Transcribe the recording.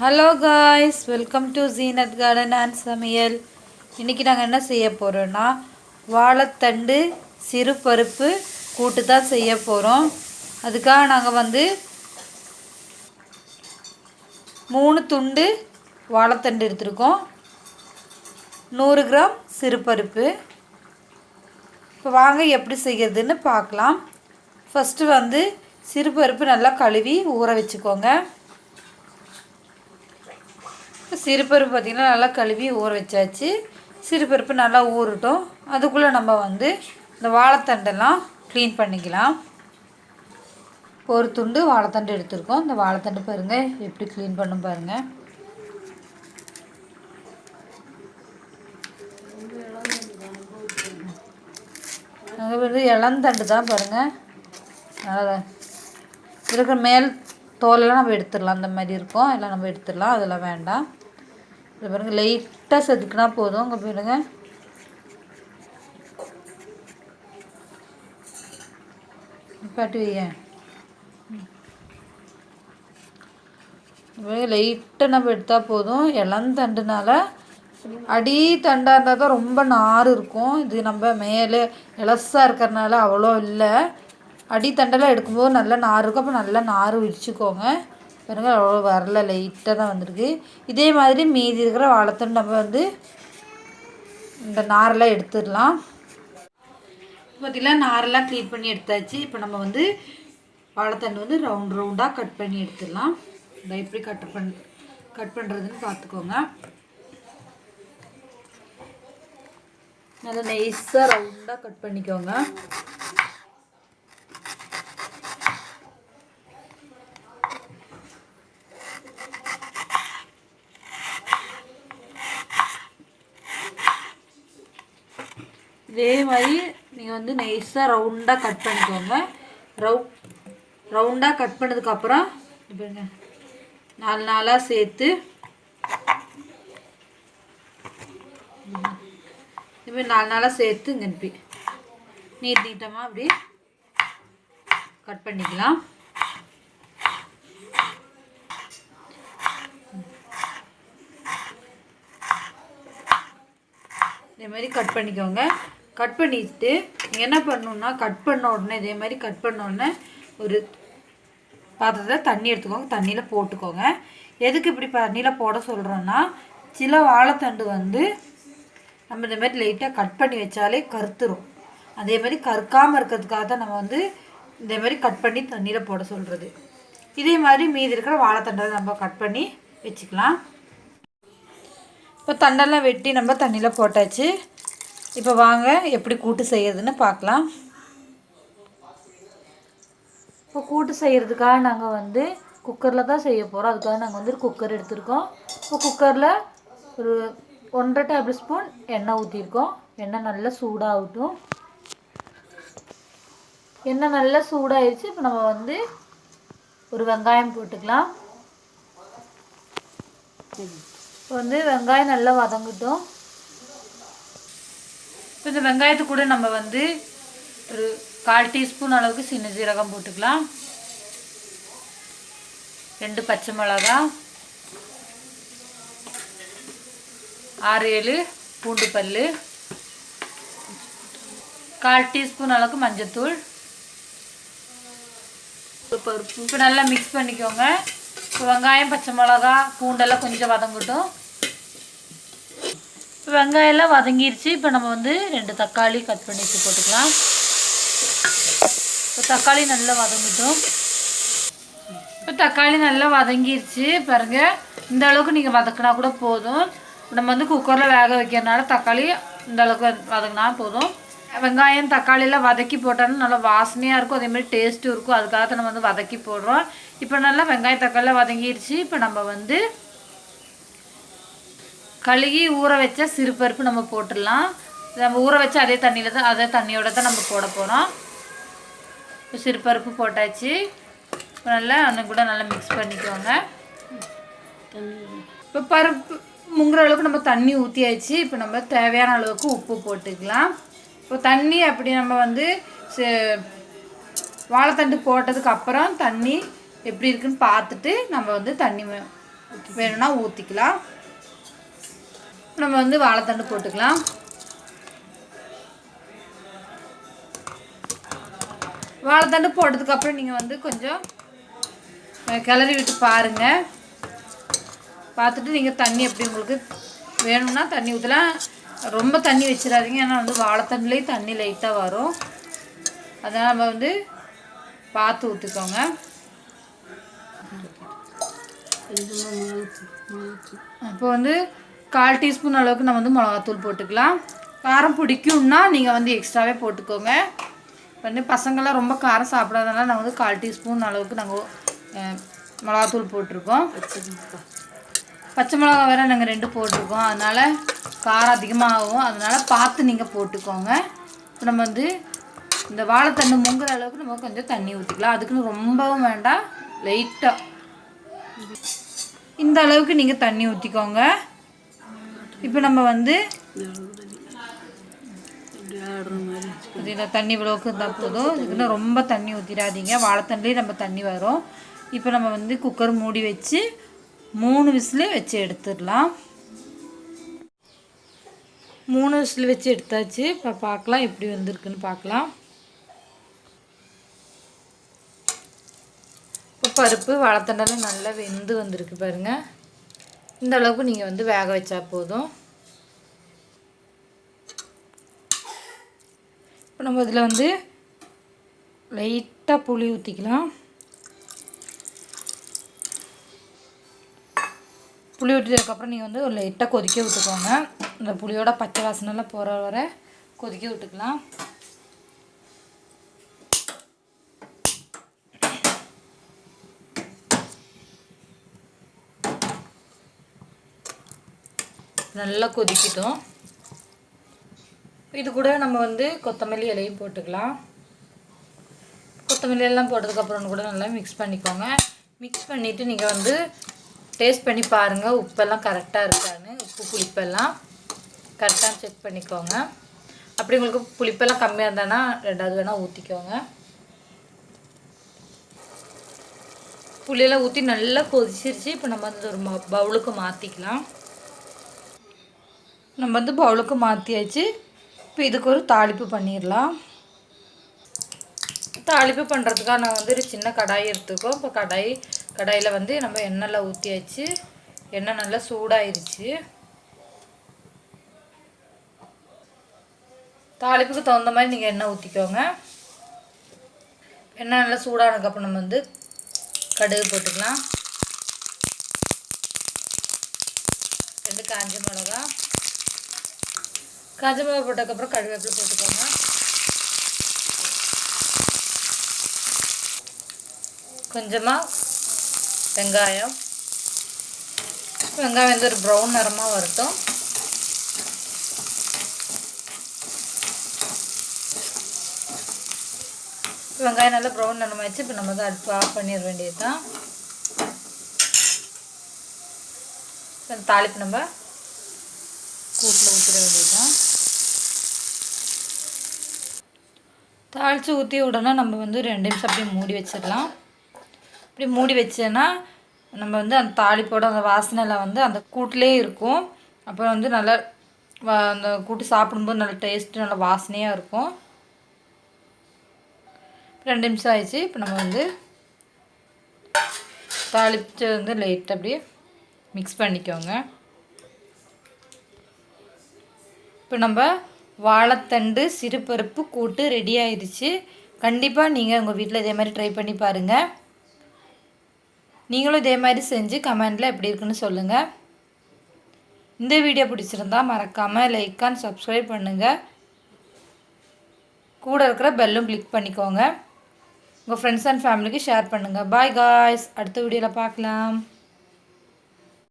Hello guys welcome to Zeenat garden and சமையல் இன்றைக்கி நாங்கள் என்ன செய்ய போகிறோன்னா வாழைத்தண்டு சிறு பருப்பு கூட்டு தான் செய்ய போகிறோம் அதுக்காக நாங்கள் வந்து மூணு துண்டு வாழைத்தண்டு எடுத்துருக்கோம். நூறு கிராம் சிறு பருப்பு. இப்போ வாங்க எப்படி செய்கிறதுன்னு பார்க்கலாம். ஃபஸ்ட்டு வந்து சிறுபருப்பு நல்லா கழுவி ஊற வச்சுக்கோங்க. சிறுபருப்பு பார்த்திங்கன்னா நல்லா கழுவி ஊற வச்சாச்சு. சிறுபருப்பு நல்லா ஊறட்டும். அதுக்குள்ளே நம்ம வந்து இந்த வாழைத்தண்டெல்லாம் க்ளீன் பண்ணிக்கலாம். ஒரு துண்டு வாழைத்தண்டு எடுத்திருக்கோம். இந்த வாழைத்தண்டு பாருங்கள் எப்படி க்ளீன் பண்ணும் பாருங்கள் அங்கே வந்து இளந்தண்டு தான் பாருங்கள் நல்லா இருக்கிற மேல் தோலெல்லாம் நம்ம எடுத்துடலாம். அந்த மாதிரி இருக்கும். எல்லாம் நம்ம எடுத்துடலாம். அதெல்லாம் வேண்டாம். இது பாருங்கள் லைட்டாக செதுக்குனா போதும். இங்கே பாருங்க. பாட்டு வையேன் லைட்டாக நம்ம எடுத்தால் போதும். இளம் தண்டுனால அடி தண்டாக இருந்தால் தான் ரொம்ப நார் இருக்கும். இது நம்ம மேலே இலசாக இருக்கிறனால அவ்வளோ இல்லை. அடித்தண்டெல்லாம் எடுக்கும்போது நல்லா நார் இருக்கும் அப்போ நல்லா நார் விரிச்சுக்கோங்க. பாருங்கள் அவ்வளோ வரல லைட்டாக தான் வந்திருக்கு. இதே மாதிரி மீதி இருக்கிற வாழைத்தண்டு நம்ம வந்து இந்த நாரெல்லாம் எடுத்துடலாம். பார்த்திங்கன்னா நாரெல்லாம் க்ளீன் பண்ணி எடுத்தாச்சு. இப்போ நம்ம வந்து வாழைத்தண்டு வந்து ரவுண்ட் ரவுண்டாக கட் பண்ணி எடுத்துடலாம். இதை எப்படி கட் பண் கட் பண்ணுறதுன்னு பார்த்துக்கோங்க. நல்லா நைஸாக ரவுண்டாக கட் பண்ணிக்கோங்க. இதே மாதிரி நீங்கள் வந்து நைஸாக ரவுண்டாக கட் பண்ணிக்கோங்க. ரவு ரவுண்டாக கட் பண்ணதுக்கப்புறம் பாருங்க நாலு நாளாக சேர்த்து இதுமாதிரி நாலு நாளாக சேர்த்து இங்கே அனுப்பி நீட் நீட்டமாக அப்படி கட் பண்ணிக்கலாம். இதே மாதிரி கட் பண்ணிக்கோங்க. கட் பண்ணிட்டு என்ன பண்ணணுன்னா கட் பண்ண உடனே இதே மாதிரி கட் பண்ண உடனே ஒரு பாத்திரத்தில் தண்ணி எடுத்துக்கோங்க. தண்ணியில் போட்டுக்கோங்க. எதுக்கு இப்படி தண்ணியில் போட சொல்கிறோன்னா சில வாழைத்தண்டு வந்து நம்ம இந்த மாதிரி லைட்டாக கட் பண்ணி வச்சாலே கருத்துரும். அதே மாதிரி கருக்காமல் இருக்கிறதுக்காக தான் நம்ம வந்து இந்த மாதிரி கட் பண்ணி தண்ணியில் போட சொல்கிறது இதே மாதிரி மீதி இருக்கிற வாழைத்தண்டை நம்ம கட் பண்ணி வச்சுக்கலாம். இப்போ தண்டெல்லாம் வெட்டி நம்ம தண்ணியில் போட்டாச்சு. இப்போ வாங்க எப்படி கூட்டு செய்கிறதுன்னு பார்க்கலாம். இப்போ கூட்டு செய்கிறதுக்காக நாங்கள் வந்து குக்கரில் தான் செய்ய போகிறோம் அதுக்காக நாங்கள் வந்து குக்கர் எடுத்திருக்கோம். இப்போ குக்கரில் ஒரு ஒன்றரை டேபிள் ஸ்பூன் எண்ணெய் ஊற்றிருக்கோம் எண்ணெய் நல்லா சூடாகட்டும். எண்ணெய் நல்லா சூடாகிடுச்சு இப்போ நம்ம வந்து ஒரு வெங்காயம் போட்டுக்கலாம். இப்போ வந்து வெங்காயம் நல்லா வதங்கட்டும். இப்போ இந்த வெங்காயத்து கூட நம்ம வந்து ஒரு கால் டீஸ்பூன் அளவுக்கு சின்ன ஜீரகம் போட்டுக்கலாம். ரெண்டு பச்சை மிளகா. ஆறு ஏழு பூண்டு பல் கால் டீஸ்பூன் அளவுக்கு மஞ்சத்தூள். இப்போ நல்லா மிக்ஸ் பண்ணிக்கோங்க. இப்போ வெங்காயம் பச்சை மிளகா பூண்டெல்லாம் கொஞ்சம் வதங்கட்டும். இப்போ வெங்காயம்லாம் வதங்கிருச்சு. இப்போ நம்ம வந்து ரெண்டு தக்காளி கட் பண்ணி வச்சு போட்டுக்கலாம். இப்போ தக்காளி நல்லா வதங்கிட்டோம். இப்போ தக்காளி நல்லா வதங்கிருச்சு. பாருங்க இந்த அளவுக்கு நீங்கள் வதக்கினா கூட போதும். நம்ம வந்து குக்கரில் வேக வைக்கிறனால தக்காளி இந்த அளவுக்கு வதங்கினா போதும். வெங்காயம் தக்காளியெல்லாம் வதக்கி போட்டாலும் நல்லா வாசனையாக இருக்கும். அதேமாதிரி டேஸ்ட்டும் இருக்கும். அதுக்காக நம்ம வந்து வதக்கி போடுறோம். இப்போ நல்லா வெங்காயம் தக்காளிலாம் வதங்கிருச்சு. இப்போ நம்ம வந்து கழுகி ஊற வச்ச சிறுபருப்பு நம்ம போட்டுடலாம். நம்ம ஊற வச்ச அதே தண்ணியில் தான் அதே தண்ணியோட தான் நம்ம போட போகிறோம் இப்போ சிறுபருப்பு போட்டாச்சு. இப்போ நல்லா அன்னைக்கு கூட நல்லா மிக்ஸ் பண்ணிக்கோங்க. இப்போ பருப்பு முங்குற அளவுக்கு நம்ம தண்ணி ஊற்றியாச்சு இப்போ நம்ம தேவையான அளவுக்கு உப்பு போட்டுக்கலாம். இப்போ தண்ணி அப்படி நம்ம வந்து வாழைத்தண்டு போட்டதுக்கு அப்புறம் தண்ணி எப்படி இருக்குன்னு பார்த்துட்டு நம்ம வந்து தண்ணி வேணும்னா ஊற்றிக்கலாம் நம்ம வந்து வாழைத்தண்டு போட்டுக்கலாம். வாழைத்தண்டு போட்டதுக்கப்புறம் நீங்கள் வந்து கொஞ்சம் கிளறி விட்டு பாருங்கள் பார்த்துட்டு நீங்கள் தண்ணி எப்படி உங்களுக்கு வேணும்னா தண்ணி ஊற்றலாம் ரொம்ப தண்ணி வச்சிடாதீங்க ஏன்னா வந்து வாழைத்தண்டுலேயே தண்ணி லைட்டாக வரும். அதனால் நம்ம வந்து பார்த்து ஊற்றிக்கோங்க இப்போ வந்து கால் டீஸ்பூன் அளவுக்கு நம்ம வந்து மிளகாத்தூள் போட்டுக்கலாம். காரம் பிடிக்கும்னா நீங்கள் வந்து எக்ஸ்ட்ராவே போட்டுக்கோங்க. இப்போ வந்து பசங்கள்லாம் ரொம்ப காரம் சாப்பிடாதனால நான் வந்து கால் டீஸ்பூன் அளவுக்கு நாங்கள் மிளகாத்தூள் போட்டிருக்கோம். பச்சை மிளகா வேற நாங்கள் ரெண்டு போட்டிருக்கோம். அதனால் காரம் அதிகமாகும். அதனால் பார்த்து நீங்கள் போட்டுக்கோங்க. இப்போ நம்ம வந்து இந்த வாழைத்தண்டு முங்குற அளவுக்கு நம்ம கொஞ்சம் தண்ணி ஊற்றிக்கலாம் அதுக்குன்னு ரொம்பவும் வேண்டாம். லைட்டாக இந்த அளவுக்கு நீங்கள் தண்ணி ஊற்றிக்கோங்க இப்போ நம்ம வந்து இதில் தண்ணி இவ்வளோக்கு இருந்தால் போதும். இதுக்குன்னு ரொம்ப தண்ணி ஊற்றிடாதீங்க வாழைத்தண்டுலேயே நம்ம தண்ணி வரும். இப்போ நம்ம வந்து குக்கர் மூடி வச்சு மூணு விசில் வச்சு எடுத்துடலாம். மூணு விசில் வச்சு எடுத்தாச்சு. இப்போ பார்க்கலாம் எப்படி வந்திருக்குன்னு பார்க்கலாம். இப்போ பருப்பு வாழைத்தண்டெல்லாம் நல்லா வெந்து வந்திருக்கு பாருங்க. இந்த அளவுக்கு நீங்கள் வந்து வேக வச்சா போதும். இப்போ நம்ம இதில் வந்து லைட்டாக புளி ஊற்றிக்கலாம் புளி ஊற்றினதுக்கப்புறம் நீங்கள் வந்து ஒரு லைட்டாக கொதிக்க விட்டுக்கோங்க. இந்த புளியோட பச்சை வாசனைலாம் போகிற வரை கொதிக்க விட்டுக்கலாம். நல்லா கொதிக்கட்டும். இது கூட நம்ம வந்து கொத்தமல்லி இலையும் போட்டுக்கலாம். கொத்தமல்லி எல்லாம் போட்டதுக்கப்புறம் கூட நல்லா மிக்ஸ் பண்ணிக்கோங்க. மிக்ஸ் பண்ணிவிட்டு நீங்கள் வந்து டேஸ்ட் பண்ணி பாருங்கள் உப்பெல்லாம் கரெக்டாக இருக்கான்னு. உப்பு புளிப்பெல்லாம் கரெக்டாக செக் பண்ணிக்கோங்க. அப்படி உங்களுக்கு புளிப்பெல்லாம் கம்மியாக இருந்தானா ரெண்டாவது வேணால் ஊற்றிக்கோங்க புளியெல்லாம் ஊற்றி நல்லா கொதிச்சிருச்சு. இப்போ நம்ம வந்து ஒரு ம- பவுலுக்கு மாற்றிக்கலாம் நம்ம வந்து பவுலுக்கு மாற்றியாச்சு இப்போ இதுக்கு ஒரு தாளிப்பு பண்ணிடலாம். தாளிப்பு பண்ணுறதுக்காக நான் வந்து ஒரு சின்ன கடாய் எடுத்துக்கோம் இப்போ கடாய் கடாயில் வந்து நம்ம எண்ணெயில் ஊற்றியாச்சு எண்ணெய் நல்லா சூடாயிருச்சு. தாளிப்புக்கு தகுந்த மாதிரி நீங்கள் எண்ணெய் ஊற்றிக்கோங்க எண்ணெய் நல்லா சூடானதுக்கப்புறம் நம்ம வந்து கடுகு போட்டுக்கலாம். ரெண்டு காஞ்ச மிளகா. காஞ்ச மிளகா போட்டதுக்கப்புறம் கருவேப்பிலை போட்டுக்கோங்க. கொஞ்சமாக வெங்காயம். வெங்காயம் வந்து ஒரு ப்ரௌன் நிறமாக வரட்டும். வெங்காயம் நல்லா ப்ரௌன் நிறமாயிடுச்சு இப்போ நம்ம தான் அடுப்பு ஆஃப் பண்ணிட வேண்டியது தான் தாளிப்பு நம்ம கூட்டில் வேண்டியதுதான். தாளித்து ஊற்றி உடனே நம்ம வந்து ரெண்டு நிமிஷம் அப்படியே மூடி வச்சிடலாம். இப்படி மூடி வச்சேன்னா நம்ம வந்து அந்த தாளிப்போட அந்த வாசனைலாம் வந்து அந்த கூட்டிலே இருக்கும். அப்புறம் வந்து நல்லா அந்த கூட்டு சாப்பிடும்போது நல்ல டேஸ்ட்டு நல்ல வாசனையாக இருக்கும். ரெண்டு நிமிஷம் ஆயிடுச்சு. இப்போ நம்ம வந்து தாளிச்சு வந்து லைட் அப்படியே மிக்ஸ் பண்ணிக்கோங்க. இப்போ நம்ம வாழைத்தண்டு சிறுபருப்பு கூட்டு ரெடி ஆயிடுச்சு. கண்டிப்பாக நீங்கள் உங்கள் வீட்டில் இதே மாதிரி ட்ரை பண்ணி பாருங்கள் நீங்களும் இதே மாதிரி செஞ்சு கமெண்டில் எப்படி இருக்குன்னு சொல்லுங்கள் இந்த வீடியோ பிடிச்சிருந்தா மறக்காமல் லைக் அண்ட் சப்ஸ்கிரைப் பண்ணுங்கள் கூட இருக்கிற பெல்லும் கிளிக் பண்ணிக்கோங்க. உங்கள் ஃப்ரெண்ட்ஸ் அண்ட் ஃபேமிலிக்கு ஷேர் பண்ணுங்கள் பாய் காய்ஸ் அடுத்த வீடியோவில் பார்க்கலாம்.